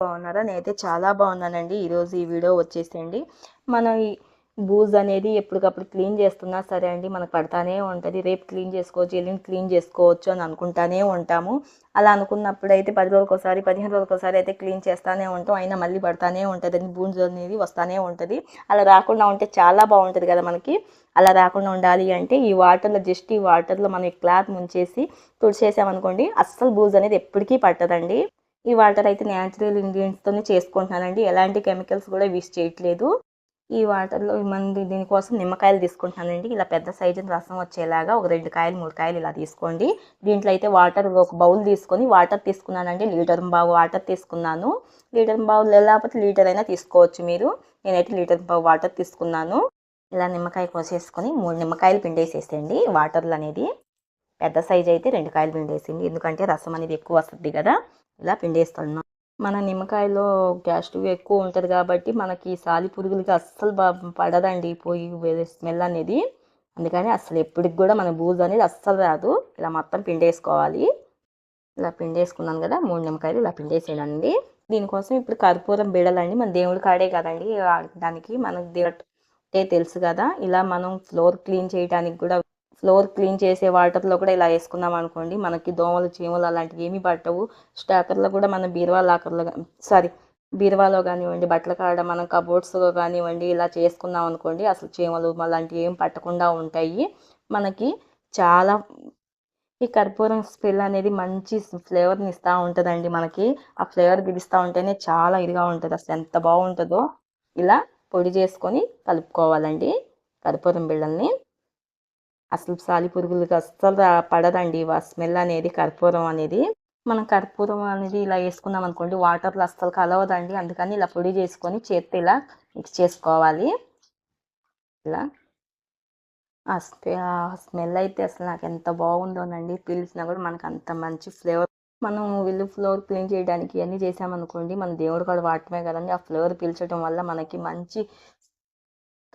బాగున్నారా? నేనైతే చాలా బాగున్నానండి. ఈరోజు ఈ వీడియో వచ్చేసండి మనం ఈ బూజ్ అనేది ఎప్పటికప్పుడు క్లీన్ చేస్తున్నా సరే అండి మనకు పడతానే ఉంటుంది. రేపు క్లీన్ చేసుకోవచ్చు ఎల్లుండి క్లీన్ చేసుకోవచ్చు అని అనుకుంటానే ఉంటాము. అలా అనుకున్నప్పుడు అయితే పది రోజులకోసారి ఒకసారి పదిహేను రోజులకోసారి ఒకసారి అయితే క్లీన్ చేస్తానే ఉంటాం. అయినా మళ్ళీ పడతానే ఉంటుంది. అని బూజ్ అనేది వస్తూనే ఉంటుంది. అలా రాకుండా ఉంటే చాలా బాగుంటుంది కదా మనకి. అలా రాకుండా ఉండాలి అంటే ఈ వాటర్లో జస్ట్ ఈ వాటర్లో మనం క్లాత్ ముంచేసి తుడిచేసామనుకోండి అస్సలు బూజ్ అనేది ఎప్పటికీ పట్టదండి. ఈ వాటర్ అయితే న్యాచురల్ ఇంగ్రీడియంట్స్తోనే చేసుకుంటున్నానండి. ఎలాంటి కెమికల్స్ కూడా యూస్ చేయట్లేదు. ఈ వాటర్లో మంది దీనికోసం నిమ్మకాయలు తీసుకుంటున్నానండి. ఇలా పెద్ద సైజు రసం వచ్చేలాగా ఒక రెండు కాయలు మూడు కాయలు ఇలా తీసుకోండి. దీంట్లో అయితే వాటర్ ఒక బౌల్ తీసుకొని వాటర్ తీసుకున్నానండి. లీటర్ బావు వాటర్ తీసుకున్నాను. లీటర్ బావు లేకపోతే లీటర్ అయినా తీసుకోవచ్చు మీరు. నేనైతే లీటర్ బావు వాటర్ తీసుకున్నాను. ఇలా నిమ్మకాయ కోసేసుకొని మూడు నిమ్మకాయలు పిండేసేసేయండి వాటర్లు అనేది పెద్ద సైజ్ అయితే రెండు కాయలు పిండేసింది ఎందుకంటే రసం అనేది ఎక్కువ వస్తుంది కదా. ఇలా పిండేస్తున్నాం మన నిమ్మకాయలో గ్యాస్ట్రిక్ ఎక్కువ ఉంటుంది కాబట్టి మనకి సాలి పురుగులకి అస్సలు పడదండి పోయి స్మెల్ అనేది. అందుకని అస్సలు ఎప్పటికి కూడా మన బూజు అనేది అస్సలు రాదు. ఇలా మొత్తం పిండేసుకోవాలి. ఇలా పిండేసుకున్నాను కదా మూడు నిమ్మకాయలు ఇలా పిండేసేయండి దీనికోసం ఇప్పుడు కర్పూరం బిడలండి. మన దేవుడి కాడే కదండి. దానికి మనకు దేవుడే తెలుసు కదా. ఇలా మనం ఫ్లోర్ క్లీన్ చేయడానికి కూడా ఫ్లోర్ క్లీన్ చేసే వాటర్లో కూడా ఇలా వేసుకున్నాం అనుకోండి. మనకి దోమలు చీమలు అలాంటివి ఏమీ పట్టవు. స్టాకర్లో కూడా మన బీరువా లాకర్లో సారీ బీరువాలో కానివ్వండి బట్టల కాడ మనం కబోర్డ్స్లో కానివ్వండి ఇలా చేసుకున్నాం అనుకోండి. అసలు చీమలు అలాంటివి ఏం పట్టకుండా ఉంటాయి. మనకి చాలా ఈ కర్పూరం స్మెల్ అనేది మంచి ఫ్లేవర్ని ఇస్తూ ఉంటుందండి మనకి. ఆ ఫ్లేవర్ పిలుస్తూ ఉంటేనే చాలా ఇదిగా ఉంటుంది. అసలు ఎంత బాగుంటుందో ఇలా పొడి చేసుకొని కలుపుకోవాలండి కర్పూరం బిళ్ళల్ని. అసలు సాలి పురుగులకి అస్సలు పడదండి. ఆ స్మెల్ అనేది కర్పూరం అనేది. మనం కర్పూరం అనేది ఇలా వేసుకున్నాం అనుకోండి వాటర్లో అస్సలు కలవదండి. అందుకని ఇలా పొడి చేసుకొని చేత్తో ఇలా మిక్స్ చేసుకోవాలి. ఇలా. ఆ స్మెల్ అయితే అసలు నాకు ఎంత బాగుందోనండి పీల్చినా కూడా మనకు అంత మంచి ఫ్లేవర్. మనం వీళ్ళు ఫ్లోర్ క్లీన్ చేయడానికి అన్నీ చేసామనుకోండి మన దేవుడు కూడా వాటమే కదండి. ఆ ఫ్లేవర్ పీల్చడం వల్ల మనకి మంచి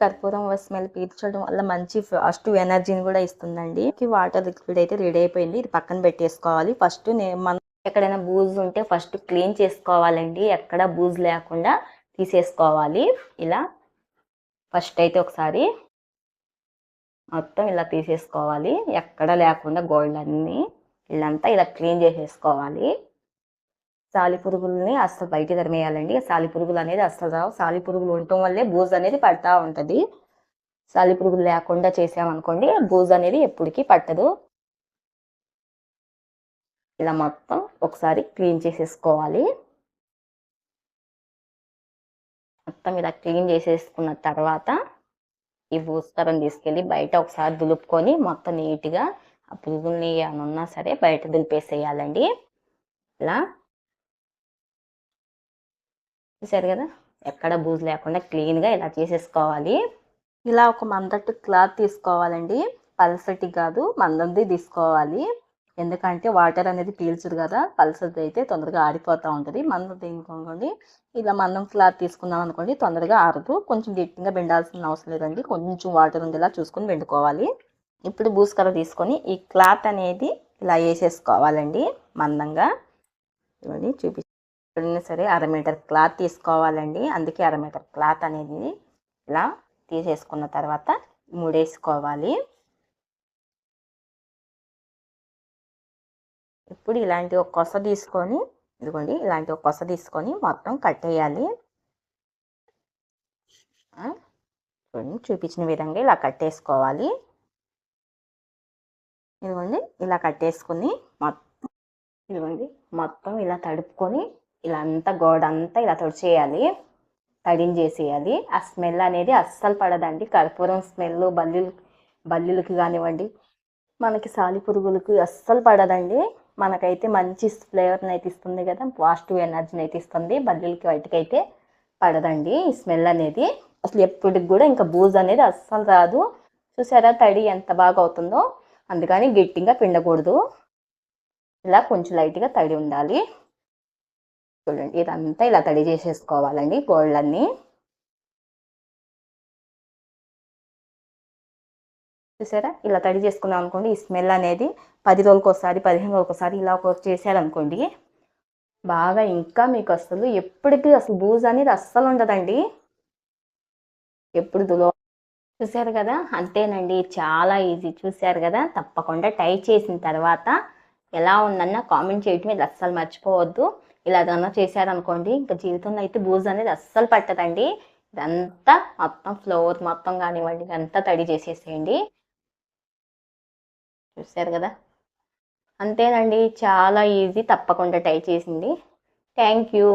కర్పూరం స్మెల్ పీల్చడం వల్ల మంచి ఫస్ట్ ఎనర్జీని కూడా ఇస్తుందండి. వాటర్ లిక్విడ్ అయితే రెడీ అయిపోయింది. ఇది పక్కన పెట్టేసుకోవాలి. ఫస్ట్ మనం ఎక్కడైనా బూజ్ ఉంటే ఫస్ట్ క్లీన్ చేసుకోవాలండి. ఎక్కడ బూజ్ లేకుండా తీసేసుకోవాలి. ఇలా ఫస్ట్ అయితే ఒకసారి మొత్తం ఇలా తీసేసుకోవాలి. ఎక్కడ లేకుండా గోల్డ్ అన్నీ ఇల్లంతా ఇలా క్లీన్ చేసేసుకోవాలి. సాలి పురుగుల్ని అసలు బయట తరిమేయాలండి. సాలి పురుగులు అనేది అస్సలు రావు. సాలి పురుగులు ఉండటం వల్లే బూజు అనేది పడతా ఉంటుంది. సాలి పురుగులు లేకుండా చేసామనుకోండి బూజు అనేది ఎప్పటికీ పట్టదు. ఇలా మొత్తం ఒకసారి క్లీన్ చేసేసుకోవాలి. మొత్తం ఇలా క్లీన్ చేసేసుకున్న తర్వాత ఈ భూస్కరం తీసుకెళ్ళి బయట ఒకసారి దులుపుకొని మొత్తం నీట్గా ఆ పురుగుల్ని ఏమన్నా ఉన్నా సరే బయట దులిపేసేయాలండి. ఇలా చూసారు కదా? ఎక్కడ బూజు లేకుండా క్లీన్గా ఇలా చేసేసుకోవాలి. ఇలా ఒక మందట్టు క్లాత్ తీసుకోవాలండి. పల్సటి కాదు మందంది తీసుకోవాలి. ఎందుకంటే వాటర్ అనేది పీల్చదు కదా? పల్సది అయితే తొందరగా ఆరిపోతూ ఉంటుంది. మందది ఇంకోండి ఇలా మందం క్లాత్ తీసుకున్నాం అనుకోండి తొందరగా ఆరదు. కొంచెం గట్టిగా బెండాల్సిన అవసరం లేదండి. కొంచెం వాటర్ ఉండేలా చూసుకొని వెండుకోవాలి ఇప్పుడు బూస్కర తీసుకొని ఈ క్లాత్ అనేది ఇలా వేసేసుకోవాలండి మందంగా. ఇవన్నీ చూపి ఎప్పుడైనా సరే అర మీటర్ క్లాత్ తీసుకోవాలండి. అందుకే అర మీటర్ క్లాత్ అనేది ఇలా తీసేసుకున్న తర్వాత ముడేసుకోవాలి. ఇప్పుడు ఇలాంటి ఒక కొస తీసుకొని ఇదిగోండి ఇలాంటి ఒక కొస తీసుకొని మొత్తం కట్టేయాలి. చూపించిన విధంగా ఇలా కట్టేసుకోవాలి. ఇదిగోండి ఇలా కట్టేసుకుని మొత్తం ఇదిగోండి మొత్తం ఇలా తడుపుకొని ఇలా అంతా గోడ అంతా ఇలా తుడిచేయాలి. తడించేసేయాలి. ఆ స్మెల్ అనేది అస్సలు పడదండి. కర్పూరం స్మెల్ బల్లులు బల్లులకి కానివ్వండి మనకి సాలి పురుగులకు అస్సలు పడదండి. మనకైతే మంచి ఫ్లేవర్ని అయితే ఇస్తుంది కదా పాజిటివ్ ఎనర్జీని అయితే ఇస్తుంది. బల్లులకి వాటికైతే అయితే పడదండి ఈ స్మెల్ అనేది. అసలు ఎప్పటికి కూడా ఇంకా బూజ్ అనేది అస్సలు రాదు. చూసారా తడి ఎంత బాగా అవుతుందో? అందుకని గట్టిగా పిండకూడదు. ఇలా కొంచెం లైట్గా తడి ఉండాలి. చూడండి. ఇదంతా ఇలా తడి చేసేసుకోవాలండి గోళ్ళన్నీ చూసారా? ఇలా తడి చేసుకున్నాం అనుకోండి ఈ స్మెల్ అనేది పది రోజులకు ఒకసారి పదిహేను రోజులకు ఒకసారి ఇలా ఒక చేశారనుకోండి బాగా ఇంకా మీకు అసలు ఎప్పటికీ అసలు బూజ్ అనేది అస్సలు ఉండదండి. ఎప్పుడు దులో చూశారు కదా? అంతేనండి. చాలా ఈజీ. చూశారు కదా? తప్పకుండా టై చేసిన తర్వాత ఎలా ఉందన్న కామెంట్ చేయటం ఇది అస్సలు మర్చిపోవద్దు. ఇలా ఏదన్నా చేశారనుకోండి ఇంకా జీవితంలో అయితే బూజు అనేది అస్సలు పట్టదండి. ఇదంతా మొత్తం ఫ్లోర్ మొత్తం కానివ్వండి ఇదంతా తడి చేసేసేయండి. చూశారు కదా? అంతేనండి. చాలా ఈజీ తప్పకుండా ట్రై చేసింది. Thank you.